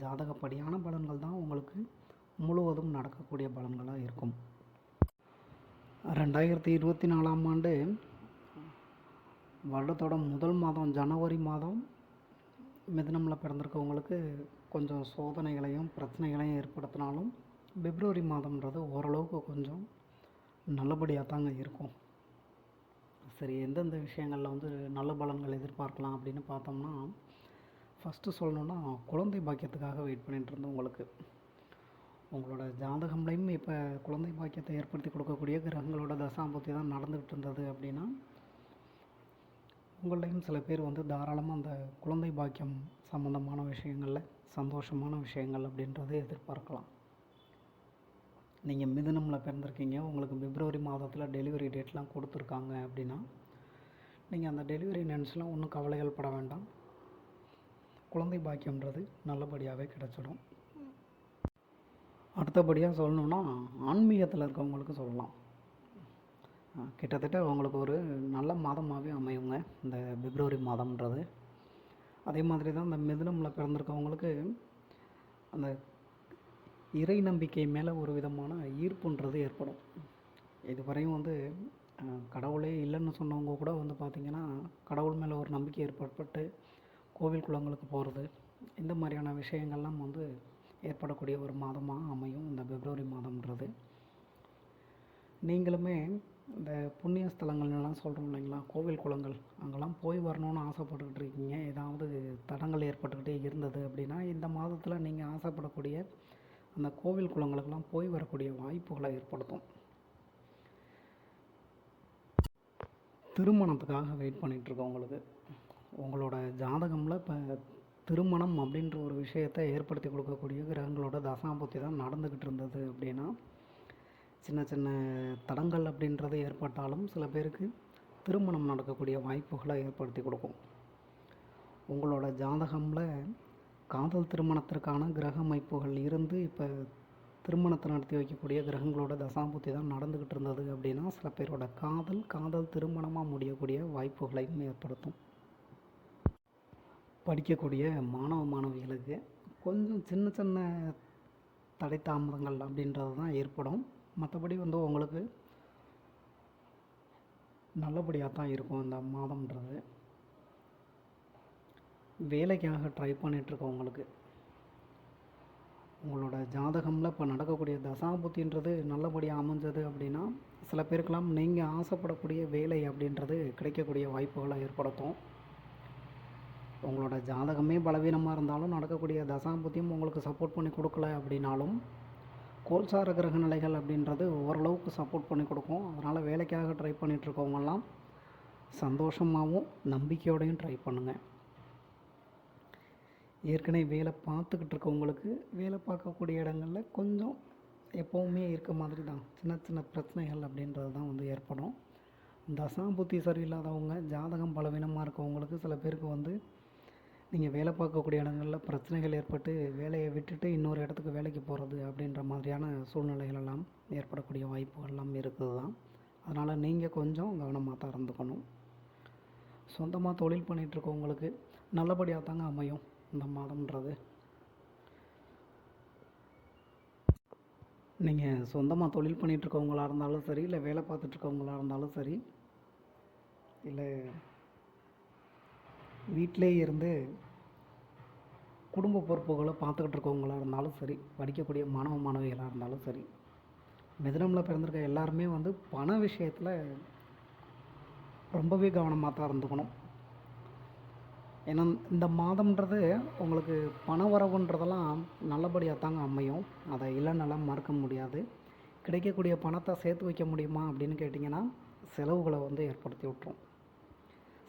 ஜாதகப்படியான பலன்கள் தான் உங்களுக்கு முழுவதும் நடக்கக்கூடிய பலன்களாக இருக்கும். ரெண்டாயிரத்தி இருபத்தி நாலாம் ஆண்டு வருடத்தோட முதல் மாதம் ஜனவரி மாதம் மிதனமில் பிறந்திருக்கவங்களுக்கு கொஞ்சம் சோதனைகளையும் பிரச்சனைகளையும் ஏற்படுத்தினாலும் பிப்ரவரி மாதம்ன்றது ஓரளவுக்கு கொஞ்சம் நல்லபடியாக தாங்க இருக்கும். சரி எந்தெந்த விஷயங்களில் வந்து நல்ல பலன்கள் எதிர்பார்க்கலாம் அப்படின்னு பார்த்தோம்னா ஃபஸ்ட்டு சொல்லணுன்னா குழந்தை பாக்கியத்துக்காக வெயிட் பண்ணிகிட்டு இருந்தோம் உங்களுக்கு. உங்களோட ஜாதகம்லையும் இப்போ குழந்தை பாக்கியத்தை ஏற்படுத்தி கொடுக்கக்கூடிய கிரகங்களோட தசாம்பத்தி தான் நடந்துக்கிட்டு இருந்தது அப்படின்னா உங்கள்டையும் சில பேர் வந்து தாராளமாக அந்த குழந்தை பாக்கியம் சம்மந்தமான விஷயங்களில் சந்தோஷமான விஷயங்கள் அப்படின்றத எதிர்பார்க்கலாம். நீங்கள் மிதுனமில் பிறந்திருக்கீங்க உங்களுக்கு பிப்ரவரி மாதத்தில் டெலிவரி டேட்லாம் கொடுத்துருக்காங்க அப்படின்னா நீங்கள் அந்த டெலிவரி நினச்சிலாம் ஒன்றும் கவலைகள் பட வேண்டாம். குழந்தை பாக்கியன்றது நல்லபடியாகவே கிடச்சிடும். அடுத்தபடியாக சொல்லணுன்னா ஆன்மீகத்தில் இருக்கவங்களுக்கு சொல்லலாம். கிட்டத்தட்ட அவங்களுக்கு ஒரு நல்ல மாதமாகவே அமையுங்க இந்த பிப்ரவரி மாதம்ன்றது. அதே மாதிரி தான் இந்த மிதுனமில் பிறந்திருக்கவங்களுக்கு அந்த இறை நம்பிக்கை மேலே ஒரு விதமான ஈர்ப்புன்றது ஏற்படும். இதுவரையும் வந்து கடவுளே இல்லைன்னு சொன்னவங்க கூட வந்து பார்த்திங்கன்னா கடவுள் மேலே ஒரு நம்பிக்கை ஏற்பட்டு கோவில் குளங்களுக்கு போகிறது இந்த மாதிரியான விஷயங்கள்லாம் வந்து ஏற்படக்கூடிய ஒரு மாதமாக அமையும் இந்த பிப்ரவரி மாதம்ன்றது. நீங்களுமே இந்த புண்ணிய ஸ்தலங்கள்லாம் சொல்கிறோம் இல்லைங்களா கோவில் குளங்கள் அங்கெல்லாம் போய் வரணும்னு ஆசைப்பட்டுக்கிட்டு இருக்கீங்க. ஏதாவது தடங்கள் ஏற்பட்டுக்கிட்டே இருந்தது அப்படின்னா இந்த மாதத்தில் நீங்கள் ஆசைப்படக்கூடிய அந்த கோவில் குளங்களுக்கெல்லாம் போய் வரக்கூடிய வாய்ப்புகளை ஏற்படுத்தும். திருமணத்துக்காக வெயிட் பண்ணிகிட்ருக்கோம் உங்களுக்கு. உங்களோட ஜாதகமில் இப்போ திருமணம் அப்படின்ற ஒரு விஷயத்தை ஏற்படுத்தி கொடுக்கக்கூடிய கிரகங்களோட தசாம்புத்தி தான் நடந்துக்கிட்டு இருந்தது அப்படின்னா சின்ன சின்ன தடங்கள் அப்படின்றது ஏற்பட்டாலும் சில பேருக்கு திருமணம் நடக்கக்கூடிய வாய்ப்புகளை ஏற்படுத்தி கொடுக்கும். உங்களோட ஜாதகமில் காதல் திருமணத்திற்கான கிரக அமைப்புகள் இருந்து இப்போ திருமணத்தை நடத்தி வைக்கக்கூடிய கிரகங்களோட தசாம்புத்தி தான் நடந்துக்கிட்டு இருந்தது அப்படின்னா சில பேரோட காதல் காதல் திருமணமாக முடியக்கூடிய வாய்ப்புகளையும் ஏற்படுத்தும். படிக்கக்கூடிய மாணவ மாணவிகளுக்கு கொஞ்சம் சின்ன சின்ன தடை தாமதங்கள் அப்படின்றது தான் ஏற்படும். மற்றபடி வந்து உங்களுக்கு நல்லபடியாக தான் இருக்கும் இந்த மாதம்ன்றது. வேலைக்காக ட்ரை பண்ணிகிட்ருக்கவங்களுக்கு உங்களோட ஜாதகமில் இப்போ நடக்கக்கூடிய தசாபுத்தின்றது நல்லபடியாக அமைஞ்சது அப்படின்னா சில பேருக்கெல்லாம் நீங்கள் ஆசைப்படக்கூடிய வேலை அப்படின்றது கிடைக்கக்கூடிய வாய்ப்புகளை ஏற்படுத்தும். உங்களோட ஜாதகமே பலவீனமாக இருந்தாலும் நடக்கக்கூடிய தசாபுத்தியும் உங்களுக்கு சப்போர்ட் பண்ணி கொடுக்கல அப்படின்னாலும் கோல்சார கிரக நிலைகள் அப்படின்றது ஓரளவுக்கு சப்போர்ட் பண்ணி கொடுக்கும். அதனால் வேலைக்காக ட்ரை பண்ணிகிட்ருக்கவங்கெல்லாம் சந்தோஷமாகவும் நம்பிக்கையோடையும் ட்ரை பண்ணுங்கள் ஏற்கனவே வேலை பார்த்துக்கிட்டு இருக்கவங்களுக்கு வேலை பார்க்கக்கூடிய இடங்களில் கொஞ்சம் எப்போவுமே இருக்க மாதிரி தான். சின்ன சின்ன பிரச்சனைகள் அப்படின்றது தான் வந்து ஏற்படும். தசாபுத்தி சரியில்லாதவங்க ஜாதகம் பலவீனமாக இருக்கவங்களுக்கு சில பேருக்கு வந்து நீங்கள் வேலை பார்க்கக்கூடிய இடங்களில் பிரச்சனைகள் ஏற்பட்டு வேலையை விட்டுட்டு இன்னொரு இடத்துக்கு வேலைக்கு போகிறது அப்படின்ற மாதிரியான சூழ்நிலைகள் எல்லாம் ஏற்படக்கூடிய வாய்ப்புகள் எல்லாம் இருக்குது தான் அதனால் நீங்கள் கொஞ்சம் கவனமாக தான் இருந்துக்கணும் சொந்தமாக தொழில் பண்ணிகிட்ருக்கவங்களுக்கு நல்லபடியாக தாங்க அமையும் இந்த மாதம்ன்றது. நீங்கள் சொந்தமாக தொழில் பண்ணிகிட்ருக்கவங்களா இருந்தாலும் சரி இல்லை வேலை பார்த்துட்ருக்கவங்களா இருந்தாலும் சரி இல்லை வீட்டிலே இருந்து குடும்ப பொறுப்புகளை பார்த்துக்கிட்டு இருக்கவங்களாக இருந்தாலும் சரி படிக்கக்கூடிய மாணவ மாணவிகளாக இருந்தாலும் சரி மிதனமில் பிறந்திருக்க எல்லாருமே வந்து பண விஷயத்தில் ரொம்பவே கவனமாக தான் இருந்துக்கணும். ஏன்னா இந்த மாதம்ன்றது உங்களுக்கு பண வரவுன்றதெல்லாம் நல்லபடியாக தாங்க அமையும். அதை இல்லைன்னெல்லாம் மறக்க முடியாது. கிடைக்கக்கூடிய பணத்தை சேர்த்து வைக்க முடியுமா அப்படின்னு கேட்டிங்கன்னா செலவுகளை வந்து ஏற்படுத்தி விட்ரும்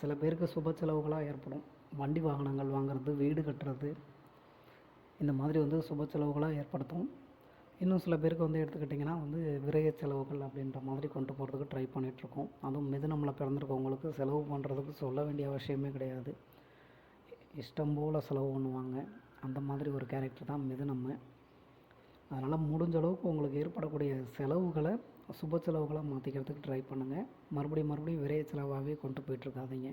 சில பேருக்கு சுப செலவுகளாக ஏற்படும். வண்டி வாகனங்கள் வாங்குறது வீடு கட்டுறது இந்த மாதிரி வந்து சுப செலவுகளாக ஏற்படுத்தும். இன்னும் சில பேருக்கு வந்து எடுத்துக்கிட்டிங்கன்னா வந்து விரய செலவுகள் அப்படின்ற மாதிரி கொண்டு போகிறதுக்கு ட்ரை பண்ணிகிட்ருக்கோம் அதுவும் மிதுனமில் பிறந்திருக்கவங்களுக்கு செலவு பண்ணுறதுக்கு சொல்ல வேண்டிய அவசியமே கிடையாது. இஷ்டம் போல் செலவு பண்ணுவாங்க. அந்த மாதிரி ஒரு கேரக்டர் தான் மிதுனம் அதனால் முடிஞ்ச அளவுக்கு உங்களுக்கு ஏற்படக்கூடிய செலவுகளை சுப செலவுகளாக மாற்றிக்கிறதுக்கு ட்ரை பண்ணுங்கள் மறுபடியும் மறுபடியும் விரைய செலவாகவே கொண்டு போயிட்டுருக்காதீங்க.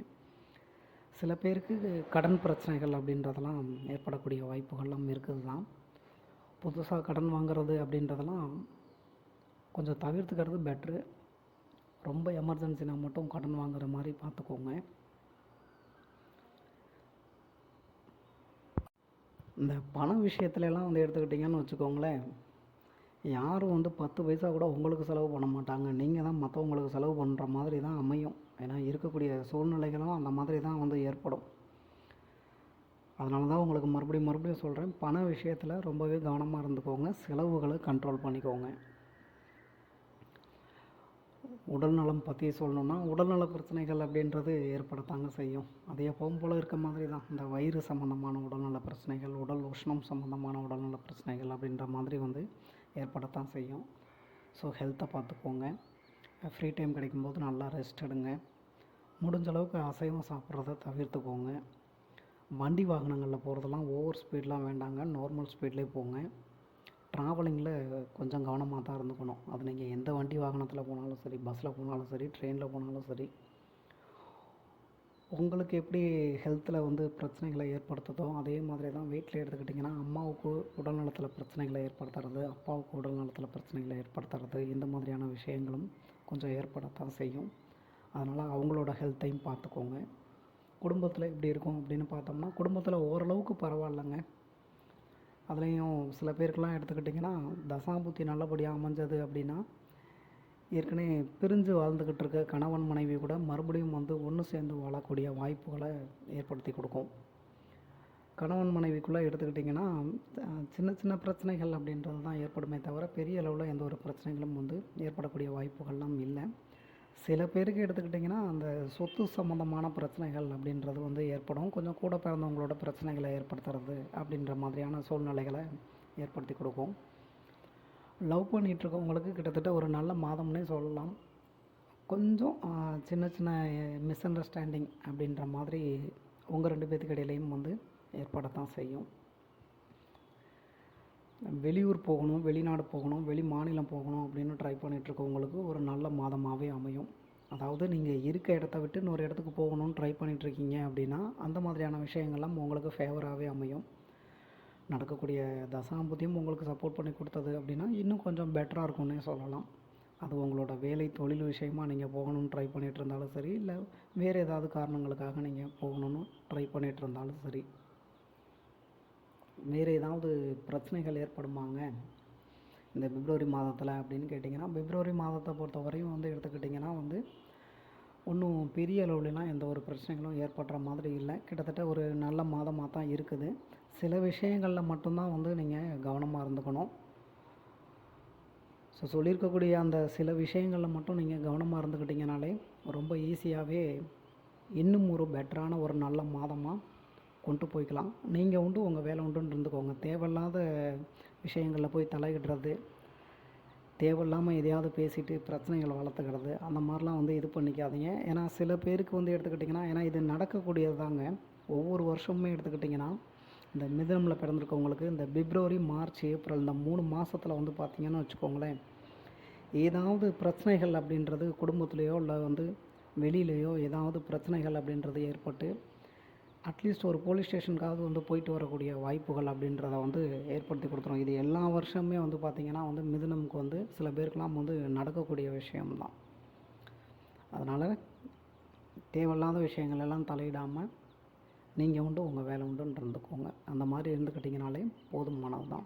சில பேருக்கு கடன் பிரச்சனைகள் அப்படின்றதெல்லாம் ஏற்படக்கூடிய வாய்ப்புகள்லாம் இருக்குது தான் புதுசாக கடன் வாங்குறது அப்படின்றதெல்லாம் கொஞ்சம் தவிர்த்துக்கிறது பெட்ரு ரொம்ப எமர்ஜென்சினா மட்டும் கடன் வாங்குற மாதிரி பார்த்துக்கோங்க. இந்த பண விஷயத்துலலாம் வந்து எடுத்துக்கிட்டிங்கன்னு வச்சுக்கோங்களேன். யாரும் வந்து பத்து பைசா கூட உங்களுக்கு செலவு பண்ண மாட்டாங்க. நீங்கள் தான் மற்றவங்களுக்கு செலவு பண்ணுற மாதிரி தான் அமையும். ஏன்னா இருக்கக்கூடிய சூழ்நிலைகளும் அந்த மாதிரி தான் வந்து ஏற்படும். அதனால தான் உங்களுக்கு மறுபடியும் மறுபடியும் சொல்கிறேன் பண விஷயத்தில் ரொம்பவே கவனமாக இருந்துக்கோங்க. செலவுகளை கண்ட்ரோல் பண்ணிக்கோங்க. உடல்நலம் பற்றி சொல்லணுன்னா உடல்நல பிரச்சனைகள் அப்படின்றது ஏற்படத்தாங்க செய்யும். அது எப்பவும் போல் இருக்க மாதிரி தான். இந்த வயிறு சம்மந்தமான உடல்நல பிரச்சனைகள் உடல் உஷ்ணம் சம்மந்தமான உடல்நல பிரச்சனைகள் அப்படின்ற மாதிரி வந்து ஏற்படத்தான் செய்யும். ஸோ ஹெல்த்தை பார்த்துக்கோங்க. ஃப்ரீ டைம் கிடைக்கும்போது நல்லா ரெஸ்ட் எடுங்க. முடிஞ்ச அளவுக்கு அசைவம் சாப்பிட்றத தவிர்த்துக்கோங்க. வண்டி வாகனங்களில் போகிறதெல்லாம் ஓவர் ஸ்பீட்லாம் வேண்டாங்க. நார்மல் ஸ்பீட்லேயே போங்க. ட்ராவலிங்கில் கொஞ்சம் கவனமாக தான் இருந்துக்கணும். அது நீங்கள் எந்த வண்டி வாகனத்தில் போனாலும் சரி பஸ்ஸில் போனாலும் சரி ட்ரெயினில் போனாலும் சரி. உங்களுக்கு எப்படி ஹெல்த்தில் வந்து பிரச்சனைகளை ஏற்படுத்துதோ அதே மாதிரி தான் வீட்டில் எடுத்துக்கிட்டிங்கன்னா அம்மாவுக்கு உடல்நலத்தில் பிரச்சனைகளை ஏற்படுத்துறது அப்பாவுக்கு உடல்நலத்தில் பிரச்சனைகளை ஏற்படுத்துறது இந்த மாதிரியான விஷயங்களும் கொஞ்சம் ஏற்படத்தான் செய்யும். அதனால் அவங்களோட ஹெல்த்தையும் பார்த்துக்கோங்க. குடும்பத்தில் எப்படி இருக்கும் அப்படின்னு பார்த்தோம்னா குடும்பத்தில் ஓரளவுக்கு பரவாயில்லைங்க. அதுலேயும் சில பேருக்கெல்லாம் எடுத்துக்கிட்டிங்கன்னா தசாபுத்தி நல்லபடியாக அமைஞ்சது அப்படின்னா ஏற்கனவே பிரிஞ்சு வாழ்ந்துக்கிட்டு இருக்க கணவன் மனைவி கூட மறுபடியும் வந்து ஒன்று சேர்ந்து வாழக்கூடிய வாய்ப்புகளை ஏற்படுத்தி கொடுக்கும். கணவன் மனைவிக்குள்ளே எடுத்துக்கிட்டிங்கன்னா சின்ன சின்ன பிரச்சனைகள் அப்படின்றது தான் ஏற்படுமே தவிர பெரிய அளவில் எந்த ஒரு பிரச்சனைகளும் வந்து ஏற்படக்கூடிய வாய்ப்புகள்லாம் இல்லை. சில பேருக்கு எடுத்துக்கிட்டிங்கன்னா அந்த சொத்து சம்மந்தமான பிரச்சனைகள் அப்படின்றது வந்து ஏற்படும். கொஞ்சம் கூட பிறந்தவங்களோட பிரச்சனைகளை ஏற்படுத்துறது அப்படின்ற மாதிரியான சூழ்நிலைகளை ஏற்படுத்தி கொடுக்கும். லவ் பண்ணிகிட்ருக்கவங்களுக்கு கிட்டத்தட்ட ஒரு நல்ல மாதம்னே சொல்லலாம். கொஞ்சம் சின்ன சின்ன மிஸ் அண்டர்ஸ்டாண்டிங் அப்படின்ற மாதிரி உங்கள் ரெண்டு பேத்துக்கு இடையிலையும் வந்து ஏற்படத்தான் செய்யும். வெளியூர் போகணும் வெளிநாடு போகணும் வெளி மாநிலம் போகணும் அப்படின்னு ட்ரை பண்ணிகிட்ருக்கவங்களுக்கு ஒரு நல்ல மாதமாகவே அமையும். அதாவது நீங்கள் இருக்க இடத்த விட்டு இன்னொரு இடத்துக்கு போகணும்னு ட்ரை பண்ணிகிட்ருக்கீங்க அப்படின்னா அந்த மாதிரியான விஷயங்கள்லாம் உங்களுக்கு ஃபேவராகவே அமையும். நடக்கக்கூடிய தசாம்பதியும் உங்களுக்கு சப்போர்ட் பண்ணி கொடுத்தது அப்படின்னா இன்னும் கொஞ்சம் பெட்டராக இருக்கும்னே சொல்லலாம். அது உங்களோட வேலை தொழில் விஷயமாக நீங்கள் போகணும்னு ட்ரை பண்ணிகிட்டு இருந்தாலும் சரி இல்லை வேறு ஏதாவது காரணங்களுக்காக நீங்கள் போகணும்னு ட்ரை பண்ணிகிட்டு இருந்தாலும் சரி. வேறு ஏதாவது பிரச்சனைகள் ஏற்படுமாங்க? இந்த பிப்ரவரி மாதத்தில் அப்படின்னு கேட்டிங்கன்னா பிப்ரவரி மாதத்தை பொறுத்தவரையும் வந்து எடுத்துக்கிட்டிங்கன்னா வந்து ஒன்றும் பெரிய அளவுலலாம் எந்த ஒரு பிரச்சனைகளும் ஏற்படுற மாதிரி இல்லை. கிட்டத்தட்ட ஒரு நல்ல மாதமாக தான் இருக்குது. சில விஷயங்களில் மட்டும்தான் வந்து நீங்கள் கவனமாக இருந்துக்கணும். ஸோ சொல்லியிருக்கக்கூடிய அந்த சில விஷயங்களில் மட்டும் நீங்கள் கவனமாக இருந்துக்கிட்டிங்கனாலே ரொம்ப ஈஸியாகவே இன்னும் ஒரு பெட்டரான ஒரு நல்ல மாதமாக கொண்டு போய்க்கலாம். நீங்கள் உண்டு உங்கள் வேலை உண்டுன்னு இருந்துக்கோங்க. தேவையில்லாத விஷயங்களில் போய் தலையிடுறது தேவையில்லாமல் எதையாவது பேசிட்டு பிரச்சனைகளை வளர்த்துக்கிறது அந்த மாதிரிலாம் வந்து இது பண்ணிக்காதீங்க. ஏன்னா சில பேருக்கு வந்து எடுத்துக்கிட்டிங்கன்னா ஏன்னா இது நடக்கக்கூடியது தாங்க ஒவ்வொரு வருஷமுமே எடுத்துக்கிட்டிங்கன்னா இந்த மிதனமில் பிறந்திருக்கவங்களுக்கு இந்த பிப்ரவரி மார்ச் ஏப்ரல் இந்த மூணு மாதத்தில் வந்து பார்த்திங்கன்னு வச்சுக்கோங்களேன் ஏதாவது பிரச்சனைகள் அப்படின்றது குடும்பத்துலேயோ இல்லை வந்து வெளியிலேயோ ஏதாவது பிரச்சனைகள் அப்படின்றது ஏற்பட்டு அட்லீஸ்ட் ஒரு போலீஸ் ஸ்டேஷனுக்காவது வந்து போயிட்டு வரக்கூடிய வாய்ப்புகள் அப்படின்றத வந்து ஏற்படுத்தி கொடுத்துரும். இது எல்லா வருஷமே வந்து பார்த்திங்கன்னா வந்து மிதுனமுக்கு வந்து சில பேருக்கெலாம் வந்து நடக்கக்கூடிய விஷயம்தான். அதனால் தேவையில்லாத விஷயங்கள் எல்லாம் தலையிடாமல் நீங்கள் உண்டு உங்கள் வேலை உண்டுன்னு இருந்துக்கோங்க. அந்த மாதிரி இருந்துக்கிட்டிங்கனாலே போதுமானது தான்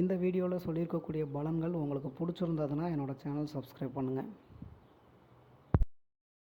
இந்த வீடியோவில் சொல்லியிருக்கக்கூடிய பலன்கள் உங்களுக்கு பிடிச்சிருந்ததுன்னா என்னோடய சேனல் சப்ஸ்கிரைப் பண்ணுங்கள்